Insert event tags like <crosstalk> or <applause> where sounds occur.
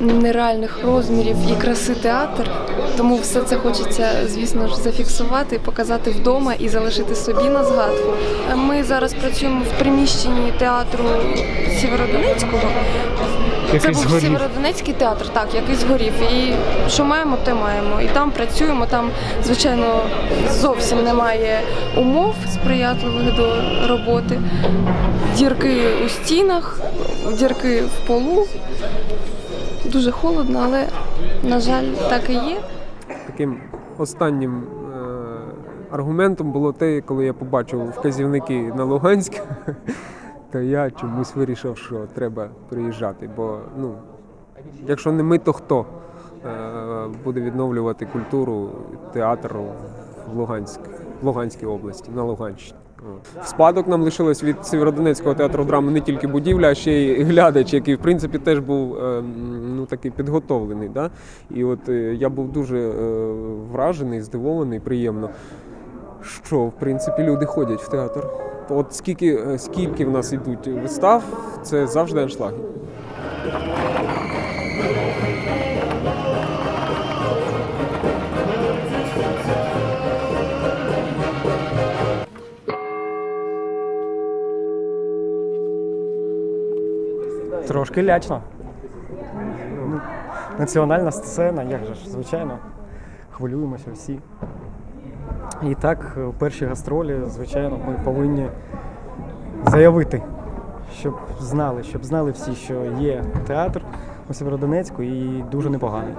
нереальних розмірів і краси театр. Тому все це хочеться, звісно ж, зафіксувати, показати вдома і залишити собі на згадку. Ми зараз працюємо в приміщенні театру Сєвєродонецького. Це був згорів. Сєвєродонецький театр, так, який згорів. І що маємо, те маємо. І там працюємо. Там, звичайно, зовсім немає умов сприятливих до роботи. Дірки у стінах, дірки в полу. Дуже холодно, але, на жаль, так і є. Таким останнім е, аргументом було те, коли я побачив вказівники на Луганськ, <laughs> то я чомусь вирішив, що треба приїжджати. Бо ну, якщо не ми, то хто е, буде відновлювати культуру театру в Луганськ, в Луганській області, на Луганщині. В спадок нам лишилось від Сєвєродонецького театру драми не тільки будівля, а ще й глядач, який в принципі теж був е, ну, такий підготовлений. Да? І от е, я був дуже вражений, здивований, приємно, що в принципі люди ходять в театр. От скільки, е, скільки в нас йдуть вистав, це завжди аншлаги. Трошки лячно. Національна сцена, як же ж, звичайно, хвилюємося всі. І так, е, перші гастролі, звичайно, ми повинні заявити, щоб знали, щоб знали всі, що є театр у Сєвєродонецьку і дуже непоганий.